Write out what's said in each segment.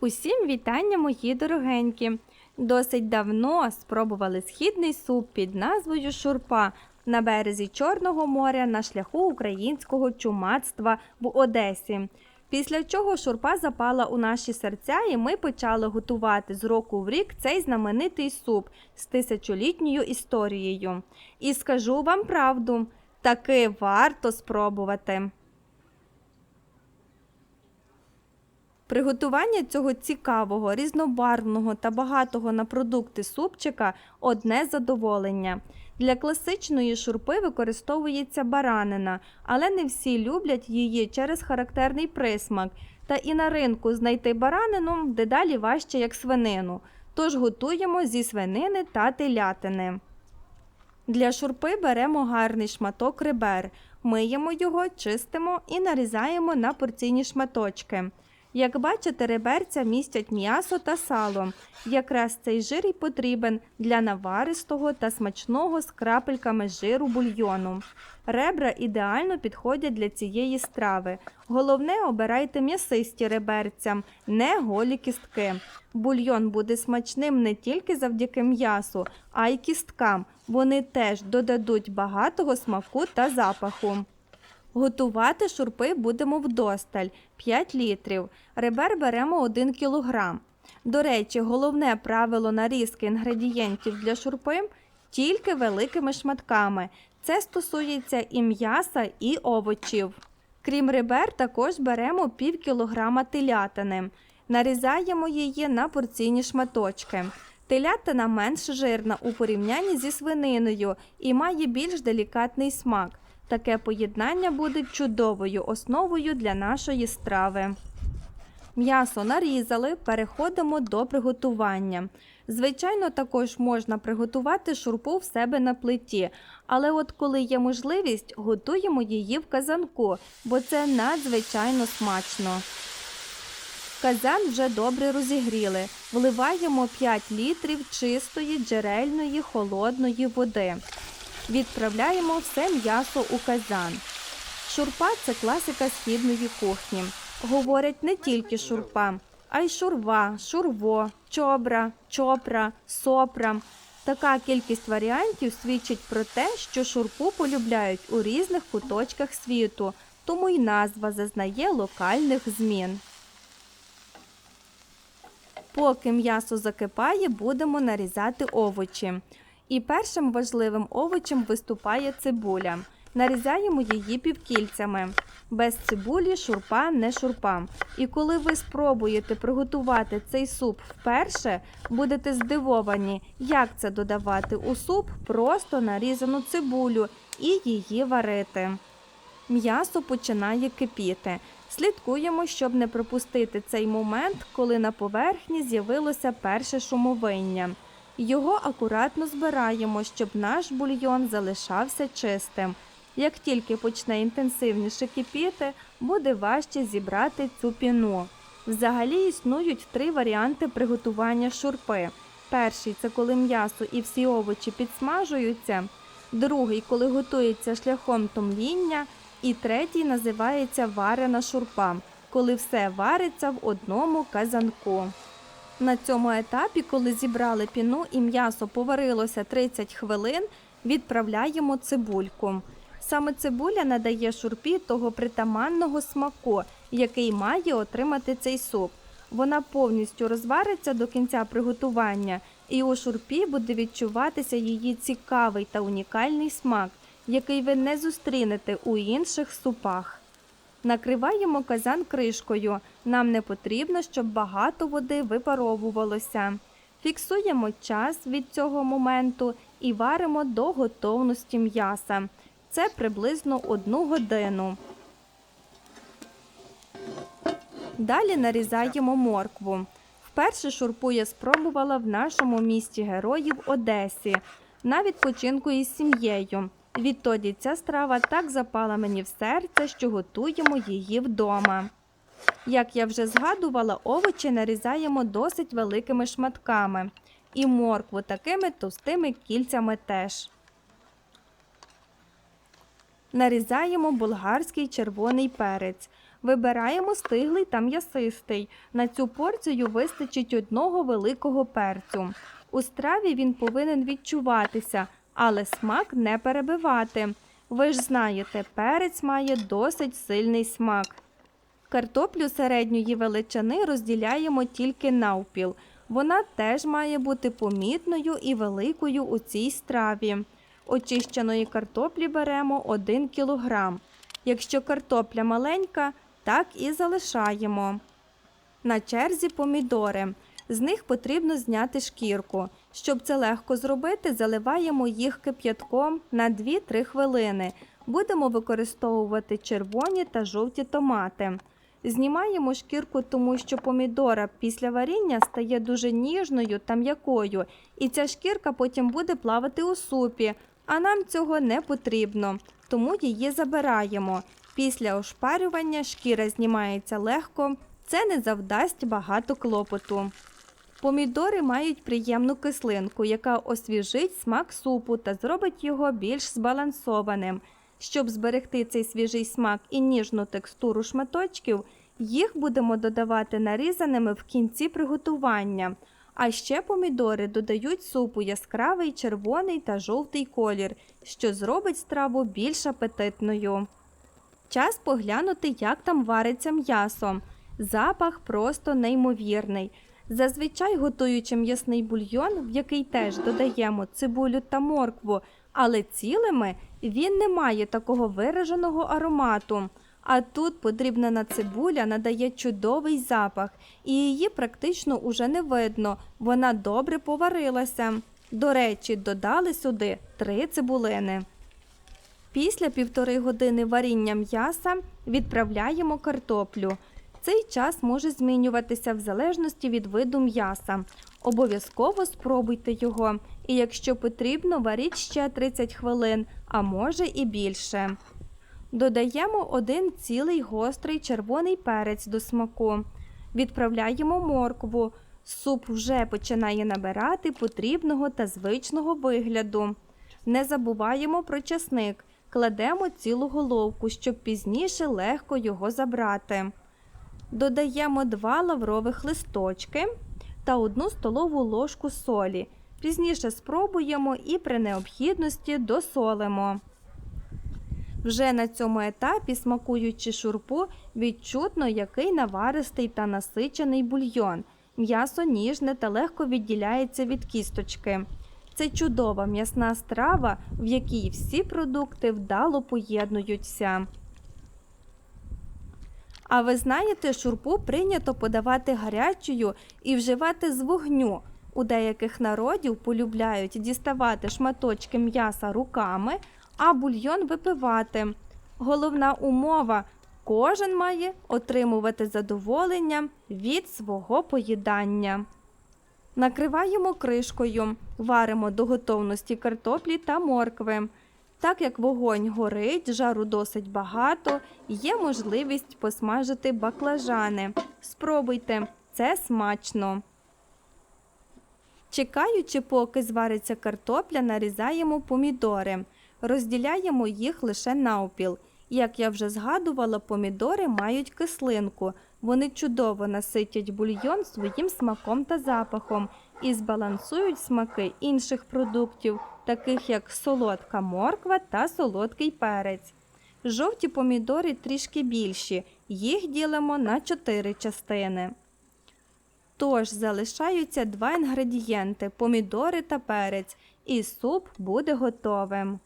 Усім вітання, мої дорогенькі! Досить давно спробували східний суп під назвою Шурпа на березі Чорного моря на шляху українського чумацтва в Одесі. Після чого шурпа запала у наші серця, і ми почали готувати з року в рік цей знаменитий суп з тисячолітньою історією. І скажу вам правду, таки варто спробувати. Приготування цього цікавого, різнобарвного та багатого на продукти супчика одне задоволення. Для класичної шурпи використовується баранина, але не всі люблять її через характерний присмак. Та і на ринку знайти баранину дедалі важче, як свинину. Тож готуємо зі свинини та телятини. Для шурпи беремо гарний шматок ребер, миємо його, чистимо і нарізаємо на порційні шматочки. Як бачите, реберця містять м'ясо та сало. Якраз цей жир і потрібен для наваристого та смачного з крапельками жиру бульйону. Ребра ідеально підходять для цієї страви. Головне, обирайте м'ясисті реберця, не голі кістки. Бульйон буде смачним не тільки завдяки м'ясу, а й кісткам. Вони теж додадуть багатого смаку та запаху. Готувати шурпи будемо вдосталь 5 літрів. Ребер беремо 1 кілограм. До речі, головне правило нарізки інгредієнтів для шурпи тільки великими шматками. Це стосується і м'яса, і овочів. Крім ребер, також беремо пів кілограма телятини. Нарізаємо її на порційні шматочки. Телятина менш жирна у порівнянні зі свининою і має більш делікатний смак. Таке поєднання буде чудовою основою для нашої страви. М'ясо нарізали, переходимо до приготування. Звичайно, також можна приготувати шурпу в себе на плиті, але от коли є можливість, готуємо її в казанку, бо це надзвичайно смачно. Казан вже добре розігріли. Вливаємо 5 літрів чистої джерельної холодної води. Відправляємо все м'ясо у казан. Шурпа це класика східної кухні. Говорять не тільки шурпа, а й шурва, шурво, чобра, чопра, сопра. Така кількість варіантів свідчить про те, що шурпу полюбляють у різних куточках світу, тому й назва зазнає локальних змін. Поки м'ясо закипає, будемо нарізати овочі. І першим важливим овочем виступає цибуля. Нарізаємо її півкільцями. Без цибулі шурпа не шурпа. І коли ви спробуєте приготувати цей суп вперше, будете здивовані, як це додавати у суп просто нарізану цибулю і її варити. М'ясо починає кипіти. Слідкуємо, щоб не пропустити цей момент, коли на поверхні з'явилося перше шумовиння. Його акуратно збираємо, щоб наш бульйон залишався чистим. Як тільки почне інтенсивніше кипіти, буде важче зібрати цю піну. Взагалі існують три варіанти приготування шурпи. Перший це коли м'ясо і всі овочі підсмажуються, другий, коли готується шляхом томління, і третій називається варена шурпа, коли все вариться в одному казанку. На цьому етапі, коли зібрали піну і м'ясо поварилося 30 хвилин, відправляємо цибульку. Саме цибуля надає шурпі того притаманного смаку, який має отримати цей суп. Вона повністю розвариться до кінця приготування, і у шурпі буде відчуватися її цікавий та унікальний смак, який ви не зустрінете у інших супах. Накриваємо казан кришкою. Нам не потрібно, щоб багато води випаровувалося. Фіксуємо час від цього моменту і варимо до готовності м'яса. Це приблизно одну годину. Далі нарізаємо моркву. Вперше шурпу я спробувала в нашому місті героїв Одесі на відпочинку із сім'єю. Відтоді ця страва так запала мені в серце, що готуємо її вдома. Як я вже згадувала, овочі нарізаємо досить великими шматками, і моркву такими товстими кільцями теж. Нарізаємо болгарський червоний перець. Вибираємо стиглий та м'ясистий. На цю порцію вистачить одного великого перцю. У страві він повинен відчуватися, але смак не перебивати. Ви ж знаєте, перець має досить сильний смак. Картоплю середньої величини розділяємо тільки навпіл. Вона теж має бути помітною і великою у цій страві. Очищеної картоплі беремо 1 кг. Якщо картопля маленька, так і залишаємо. На черзі помідори. З них потрібно зняти шкірку. Щоб це легко зробити, заливаємо їх кип'ятком на 2-3 хвилини. Будемо використовувати червоні та жовті томати. Знімаємо шкірку, тому що помідора після варіння стає дуже ніжною та м'якою, і ця шкірка потім буде плавати у супі, а нам цього не потрібно, тому її забираємо. Після ошпарювання шкіра знімається легко, це не завдасть багато клопоту. Помідори мають приємну кислинку, яка освіжить смак супу та зробить його більш збалансованим. Щоб зберегти цей свіжий смак і ніжну текстуру шматочків, їх будемо додавати нарізаними в кінці приготування. А ще помідори додають супу яскравий червоний та жовтий колір, що зробить страву більш апетитною. Час поглянути, як там вариться м'ясо. Запах просто неймовірний. Зазвичай готуючи м'ясний бульйон, в який теж додаємо цибулю та моркву, але цілими він не має такого вираженого аромату. А тут подрібнена цибуля надає чудовий запах, і її практично уже не видно. Вона добре поварилася. До речі, додали сюди три цибулини. Після півтори години варіння м'яса відправляємо картоплю. Цей час може змінюватися в залежності від виду м'яса. Обов'язково спробуйте його, і якщо потрібно, варіть ще 30 хвилин, а може і більше. Додаємо один цілий гострий червоний перець до смаку. Відправляємо моркву. Суп вже починає набирати потрібного та звичного вигляду. Не забуваємо про часник. Кладемо цілу головку, щоб пізніше легко його забрати. Додаємо 2 лаврових листочки та 1 столову ложку солі. Пізніше спробуємо і при необхідності досолимо. Вже на цьому етапі, смакуючи шурпу, відчутно, який наваристий та насичений бульйон. М'ясо ніжне та легко відділяється від кісточки. Це чудова м'ясна страва, в якій всі продукти вдало поєднуються. А ви знаєте, шурпу прийнято подавати гарячою і вживати з вогню. У деяких народів полюбляють діставати шматочки м'яса руками, а бульйон випивати. Головна умова кожен має отримувати задоволення від свого поїдання. Накриваємо кришкою, варимо до готовності картоплі та моркви. Так як вогонь горить, жару досить багато, є можливість посмажити баклажани. Спробуйте, це смачно. Чекаючи, поки звариться картопля, нарізаємо помідори. Розділяємо їх лише навпіл. Як я вже згадувала, помідори мають кислинку. Вони чудово наситять бульйон своїм смаком та запахом і збалансують смаки інших продуктів, таких як солодка морква та солодкий перець. Жовті помідори трішки більші, їх ділимо на 4 частини. Тож залишаються два інгредієнти помідори та перець, і суп буде готовим.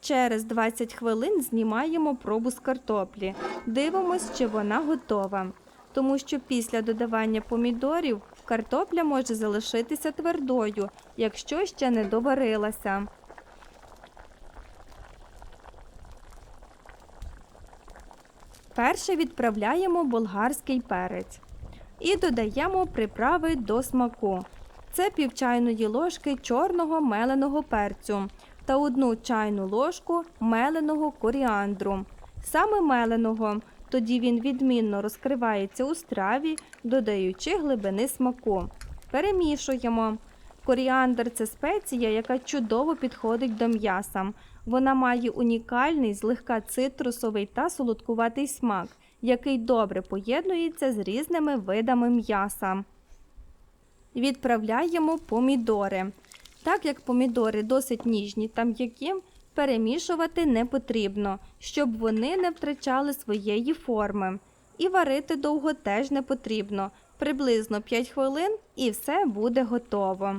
Через 20 хвилин знімаємо пробу з картоплі. Дивимось, чи вона готова. Тому що після додавання помідорів картопля може залишитися твердою, якщо ще не доварилася. Перше відправляємо болгарський перець і додаємо приправи до смаку. Це пів чайної ложки чорного меленого перцю та одну чайну ложку меленого коріандру. Саме меленого, тоді він відмінно розкривається у страві, додаючи глибини смаку. Перемішуємо. Коріандр це спеція, яка чудово підходить до м'яса. Вона має унікальний, злегка цитрусовий та солодкуватий смак, який добре поєднується з різними видами м'яса. Відправляємо помідори. Так як помідори досить ніжні та м'які, перемішувати не потрібно, щоб вони не втрачали своєї форми. І варити довго теж не потрібно. Приблизно 5 хвилин і все буде готово.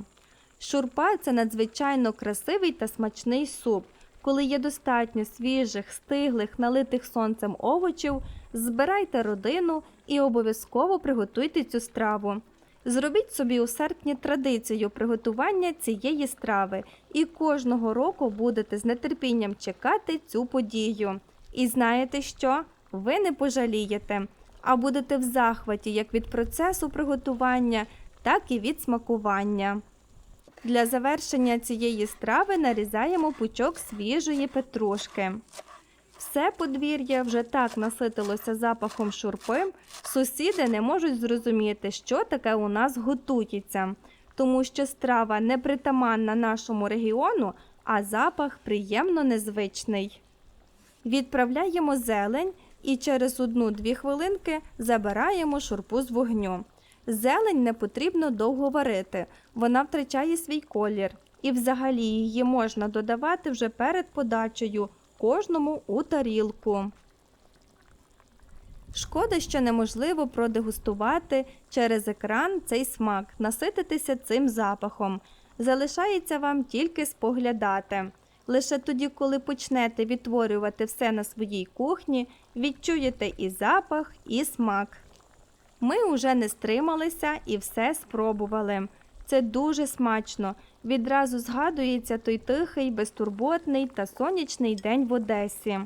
Шурпа це надзвичайно красивий та смачний суп. Коли є достатньо свіжих, стиглих, налитих сонцем овочів, збирайте родину і обов'язково приготуйте цю страву. Зробіть собі у серпні традицію приготування цієї страви і кожного року будете з нетерпінням чекати цю подію. І знаєте що? Ви не пожалієте, а будете в захваті як від процесу приготування, так і від смакування. Для завершення цієї страви нарізаємо пучок свіжої петрушки. Все подвір'я вже так наситилося запахом шурпи, сусіди не можуть зрозуміти, що таке у нас готується, тому що страва не притаманна нашому регіону, а запах приємно незвичний. Відправляємо зелень і через одну-дві хвилинки забираємо шурпу з вогню. Зелень не потрібно довго варити, вона втрачає свій колір, і взагалі її можна додавати вже перед подачею кожному у тарілку. Шкода, що неможливо продегустувати через екран цей смак, насититися цим запахом. Залишається вам тільки споглядати. Лише тоді, коли почнете відтворювати все на своїй кухні, відчуєте і запах, і смак. Ми уже не стрималися і все спробували. Це дуже смачно. Відразу згадується той тихий, безтурботний та сонячний день в Одесі.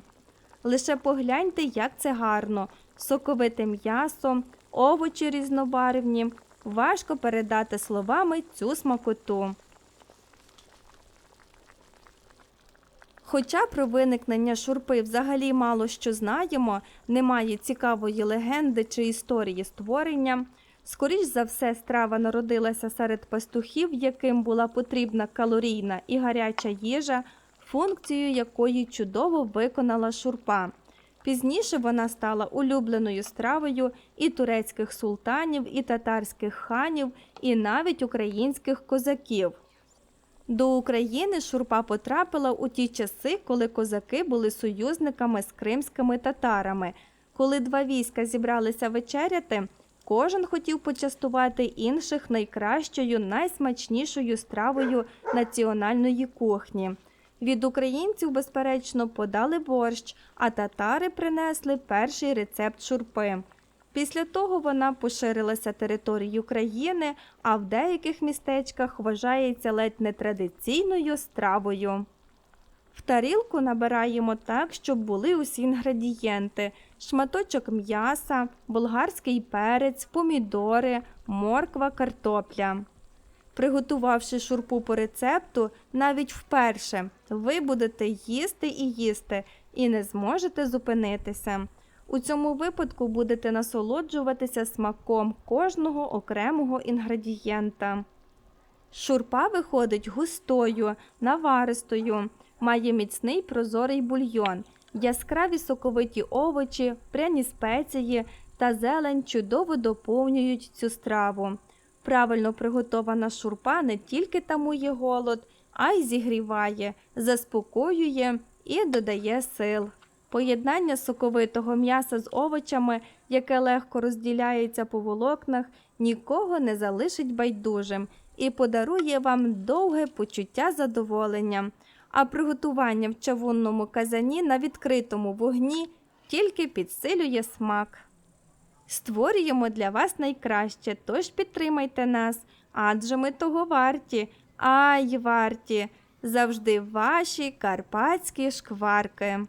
Лише погляньте, як це гарно, соковите м'ясо, овочі різнобарвні. Важко передати словами цю смакоту. Хоча про виникнення шурпи взагалі мало що знаємо, немає цікавої легенди чи історії створення. Скоріш за все, страва народилася серед пастухів, яким була потрібна калорійна і гаряча їжа, функцію якої чудово виконала шурпа. Пізніше вона стала улюбленою стравою і турецьких султанів, і татарських ханів, і навіть українських козаків. До України шурпа потрапила у ті часи, коли козаки були союзниками з кримськими татарами. Коли два війська зібралися вечеряти, кожен хотів почастувати інших найкращою, найсмачнішою стравою національної кухні. Від українців, безперечно, подали борщ, а татари принесли перший рецепт шурпи. Після того вона поширилася територією країни, а в деяких містечках вважається ледь не традиційною стравою. В тарілку набираємо так, щоб були усі інгредієнти: шматочок м'яса, болгарський перець, помідори, морква, картопля. Приготувавши шурпу по рецепту, навіть вперше ви будете їсти і їсти і не зможете зупинитися. У цьому випадку будете насолоджуватися смаком кожного окремого інгредієнта. Шурпа виходить густою, наваристою, має міцний прозорий бульйон, яскраві соковиті овочі, пряні спеції та зелень чудово доповнюють цю страву. Правильно приготована шурпа не тільки тамує голод, а й зігріває, заспокоює і додає сил. Поєднання соковитого м'яса з овочами, яке легко розділяється по волокнах, нікого не залишить байдужим і подарує вам довге почуття задоволення. А приготування в чавунному казані на відкритому вогні тільки підсилює смак. Створюємо для вас найкраще, тож підтримайте нас, адже ми того варті, ай варті, завжди ваші карпатські шкварки.